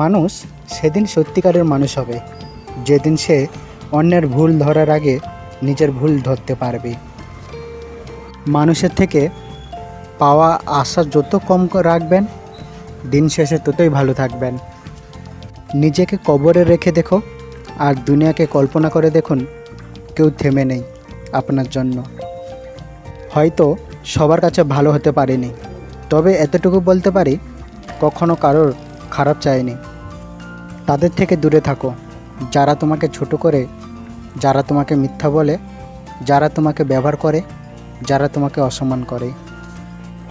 মানুষ সেদিন সত্যিকারের মানুষ হবে, যেদিন সে অন্যের ভুল ধরার আগে নিজের ভুল ধরতে পারবে। মানুষের থেকে পাওয়া আশা যত কম রাখবেন, দিন শেষে ততই ভালো থাকবেন। নিজেকে কবরে রেখে দেখো, আর দুনিয়াকে কল্পনা করে দেখুন, কেউ থেমে নেই আপনার জন্য। হয়তো সবার কাছে ভালো হতে পারেনি। তবে এতটুকু বলতে পারি, কখনো কারোর খারাপ চাইনি তাদের থেকে দূরে থাকো। যারা তোমাকে ছোট করে, যারা তোমাকে মিথ্যা বলে, যারা তোমাকে ব্যবহার করে, যারা তোমাকে অসম্মান করে।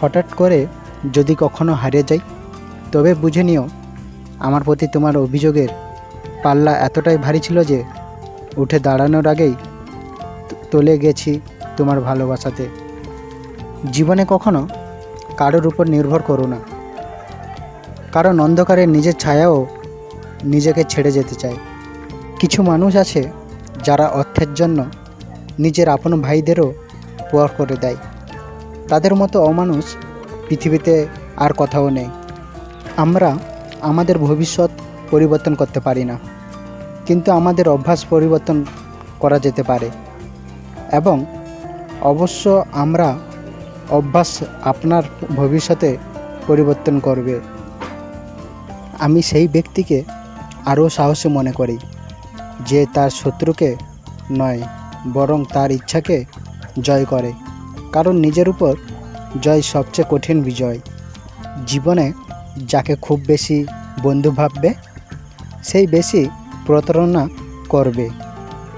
হঠাৎ করে যদি কখনো হারিয়ে যাই, তবে বুঝে নিও, আমার প্রতি তোমার অভিযোগের পাল্লা এতটাই ভারী ছিল যে, উঠে দাঁড়ানোর আগেই তলে গেছি তোমার ভালোবাসাতে। জীবনে কখনো কারোর উপর নির্ভর করো না। কারণ অন্ধকারে নিজের ছায়াও নিজেকে ছেড়ে যেতে চায়। কিছু মানুষ আছে যারা অর্থের জন্য নিজের আপন ভাইদেরও পর করে দেয়। তাদের মতো অমানুষ পৃথিবীতে আর কোথাও নেই। আমরা আমাদের ভবিষ্যৎ পরিবর্তন করতে পারি না। কিন্তু আমাদের অভ্যাস পরিবর্তন করা যেতে পারে। এবং অবশ্য আমরা অভ্যাস আপনার ভবিষ্যতে পরিবর্তন করবে। আমি সেই ব্যক্তিকে আরও সাহসী মনে করি, যে তার শত্রুকে নয়, বরং তার ইচ্ছাকে জয় করে। কারণ নিজের উপর জয় সবচেয়ে কঠিন বিজয়। জীবনে যাকে খুব বেশি বন্ধু ভাববে, সেই বেশি প্রতারণা করবে।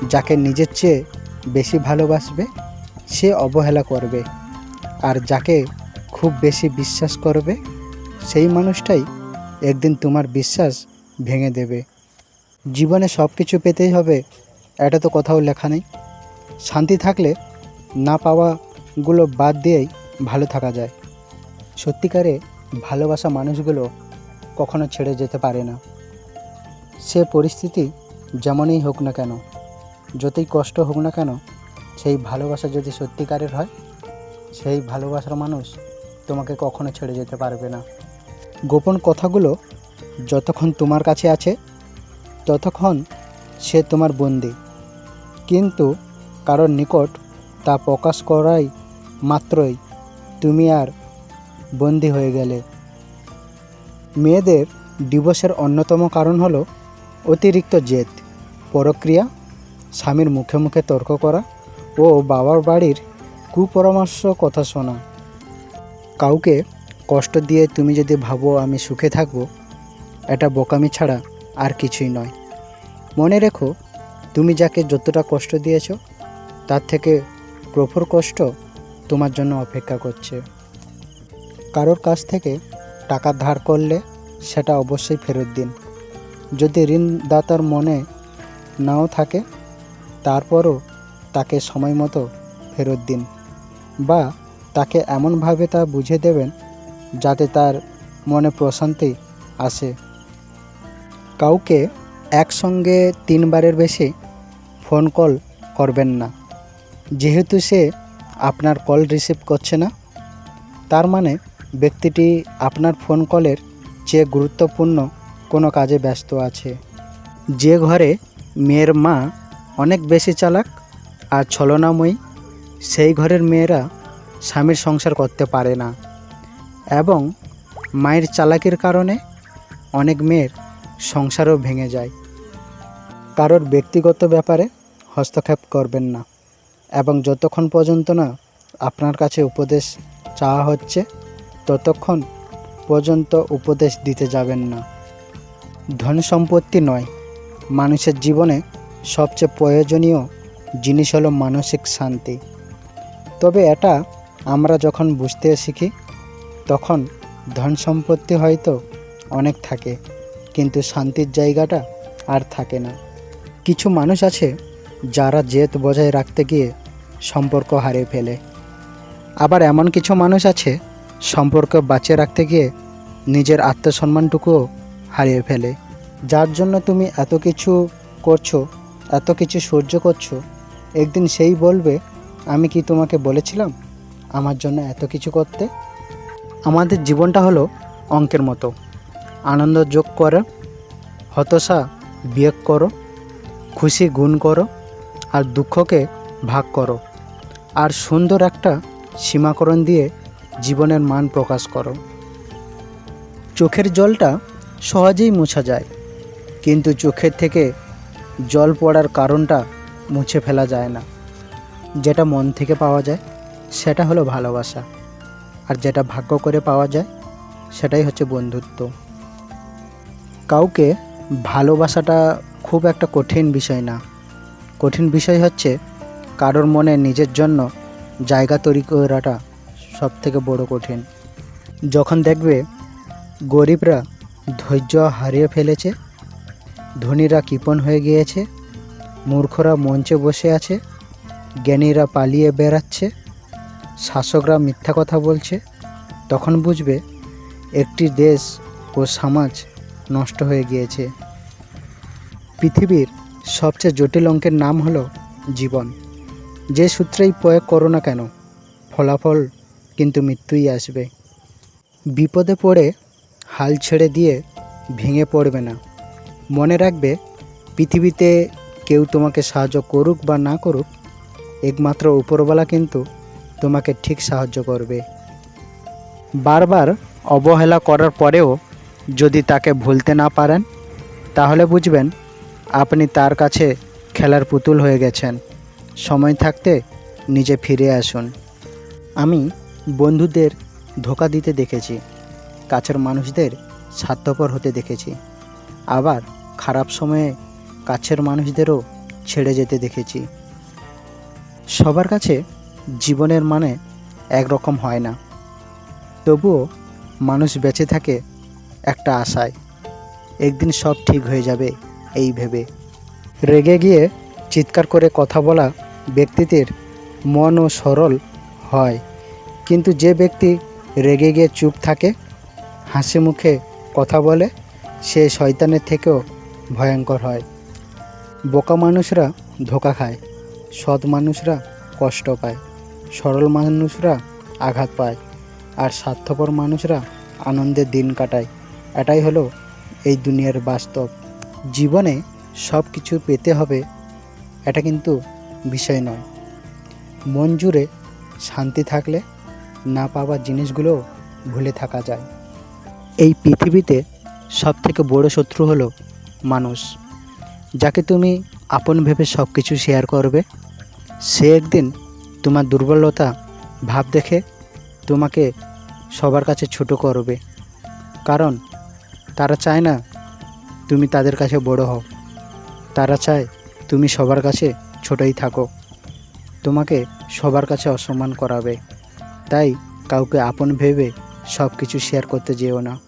যাকে নিজের চেয়ে বেশি ভালোবাসবে, সে অবহেলা করবে। আর যাকে খুব বেশি বিশ্বাস করবে, সেই মানুষটাই একদিন তোমার বিশ্বাস ভেঙে দেবে। জীবনে সব কিছু পেতেই হবে, এটা তো কোথাও লেখা নেই। শান্তি থাকলে না পাওয়াগুলো বাদ দিয়েই ভালো থাকা যায়। সত্যিকারে ভালোবাসা মানুষগুলো কখনো ছেড়ে যেতে পারে না। সে পরিস্থিতি যেমনই হোক না কেন, যতই কষ্ট হোক না কেন, সেই ভালোবাসা যদি সত্যিকারের হয় সেই ভালোবাসার মানুষ তোমাকে কখনো ছেড়ে যেতে পারবে না। গোপন কথাগুলো যতক্ষণ তোমার কাছে আছে, ততক্ষণ সে তোমার বন্দি। কিন্তু কারোর নিকট তা প্রকাশ করাই মাত্রই তুমি আর বন্দি হয়ে গেলে। মেয়েদের ডিভোর্সের অন্যতম কারণ হলো অতিরিক্ত জেদ, পরক্রিয়া, স্বামীর মুখে মুখে তর্ক করা ও বাবার বাড়ির কুপরামর্শ কথা শোনা। কাউকে কষ্ট দিয়ে তুমি যদি ভাবো আমি সুখে থাকব, এটা বোকামি ছাড়া আর কিছুই নয়। মনে রেখো, তুমি যাকে যতটা কষ্ট দিয়েছ, তার থেকে প্রফুর কষ্ট তোমার জন্য অপেক্ষা করছে। কারোর কাছ থেকে টাকা ধার করলে সেটা অবশ্যই ফেরত দিন। যদি ঋণদাতার মনে নাও থাকে, তারপরও তাকে সময় মতো ফেরত দিন। বা তাকে এমনভাবে তা বুঝে দেবেন যাতে তার মনে প্রশান্তি আসে। কাউকে একসঙ্গে তিনবারের বেশি ফোন কল করবেন না। যেহেতু সে আপনার কল রিসিভ করছে না, তার মানে ব্যক্তিটি আপনার ফোন কলের চেয়ে গুরুত্বপূর্ণ কোনো কাজে ব্যস্ত আছে। যে ঘরে মেয়ের মা অনেক বেশি চালাক আর ছলনাময়ী সেই ঘরের মেয়েরা স্বামীর সংসার করতে পারে না এবং মায়ের চালাকির কারণে অনেক মেয়ের সংসারও ভেঙে যায়। কারোর ব্যক্তিগত ব্যাপারে হস্তক্ষেপ করবেন না এবং যতক্ষণ পর্যন্ত না আপনার কাছে উপদেশ চাওয়া হচ্ছে, ততক্ষণ পর্যন্ত উপদেশ দিতে যাবেন না। ধন সম্পত্তি নয়, মানুষের জীবনে সবচেয়ে প্রয়োজনীয় জিনিস হলো মানসিক শান্তি। তবে এটা আমরা যখন বুঝতে শিখি, তখন ধন সম্পত্তি হয়তো অনেক থাকে, কিন্তু শান্তির জায়গাটা আর থাকে না। কিছু মানুষ আছে যারা জেদ বজায় রাখতে গিয়ে সম্পর্ক হারিয়ে ফেলে। আবার এমন কিছু মানুষ আছে সম্পর্ক বাঁচিয়ে রাখতে গিয়ে নিজের আত্মসম্মানটুকুও হারিয়ে ফেলে। যার জন্য তুমি এত কিছু করছ, এত কিছু সহ্য করছ, একদিন সেই বলবে আমি কি তোমাকে বলেছিলাম আমার জন্য এত কিছু করতে? আমাদের জীবনটা হলো অঙ্কের মতো। আনন্দ যোগ করো, হতাশা বিয়োগ করো, খুশি গুণ করো, আর দুঃখকে ভাগ করো। আর সুন্দর একটা সীমাকরণ দিয়ে জীবনের মান প্রকাশ করো। চোখের জলটা সহজেই মোছা যায়, কিন্তু চোখের থেকে জল পড়ার কারণটা মুছে ফেলা যায় না। যেটা মন থেকে পাওয়া যায়, সেটা হলো ভালোবাসা। আর যেটা ভাগ্য করে পাওয়া যায়, সেটাই হচ্ছে বন্ধুত্ব। কাউকে ভালোবাসাটা খুব একটা কঠিন বিষয় না। কঠিন বিষয় হচ্ছে কারোর মনে নিজের জন্য জায়গা তৈরি করাটা সব থেকে বড় কঠিন। যখন দেখবে গরিবরা ধৈর্য হারিয়ে ফেলেছে, ধনীরা কৃপণ হয়ে গিয়েছে, মূর্খরা মঞ্চে বসে আছে জ্ঞানীরা পালিয়ে বেড়াচ্ছে, শাসকরা মিথ্যা কথা বলছে, তখন বুঝবে একটি দেশ ও সমাজ নষ্ট হয়ে গিয়েছে। পৃথিবীর সবচেয়ে জটিল অঙ্কের নাম হলো জীবন। যে সূত্রেই প্রয়োগ করো না কেন, ফলাফল কিন্তু মৃত্যুই আসবে। বিপদে পড়ে হাল ছেড়ে দিয়ে ভেঙে পড়বে না। মনে রাখবে, পৃথিবীতে কেউ তোমাকে সাহায্য করুক বা না করুক একমাত্র উপরওয়ালা কিন্তু তোমাকে ঠিক সাহায্য করবে। বারবার অবহেলা করার পরেও যদি তাকে ভুলতে না পারেন, তাহলে বুঝবেন আপনি তার কাছে খেলার পুতুল হয়ে গেছেন। সময় থাকতে নিজে ফিরে আসুন। আমি বন্ধুদের ধোকা দিতে দেখেছি, কাছের মানুষদের স্বার্থপর হতে দেখেছি। আবার খারাপ সময়ে কাছের মানুষদেরও ছেড়ে যেতে দেখেছি। সবার কাছে জীবনের মানে একরকম হয় না। তবুও মানুষ বেঁচে থাকে একটা আশায়। একদিন সব ঠিক হয়ে যাবে, এই ভেবে। রেগে গিয়ে চিৎকার করে কথা বলা ব্যক্তিদের মনও সরল হয়। কিন্তু যে ব্যক্তি রেগে গিয়ে চুপ থাকে, হাসি মুখে কথা বলে, সে শয়তানের থেকেও ভয়ঙ্কর হয়। বোকা মানুষরা ধোকা খায়। সৎ মানুষরা কষ্ট পায়, সরল মানুষরা আঘাত পায় আর স্বার্থপর মানুষরা আনন্দের দিন কাটায়। এটাই হলো এই দুনিয়ার বাস্তব। জীবনে সব কিছু পেতে হবে, এটা কিন্তু বিষয় নয়। মন জুড়ে শান্তি থাকলে না পাওয়া জিনিসগুলো ভুলে থাকা যায়। এই পৃথিবীতে সব থেকে বড় শত্রু হলো মানুষ। যাকে তুমি আপন ভেবে সব কিছু শেয়ার করবে সে একদিন তোমার দুর্বলতা ভাব দেখে তোমাকে সবার কাছে ছোট করবে। কারণ তারা চায় না তুমি তাদের কাছে বড় হও। তারা চায় তুমি সবার কাছে ছোটই থাকো। তোমাকে সবার কাছে অসম্মান করাবে। তাই কাউকে আপন ভেবে সব কিছু শেয়ার করতে যেও না।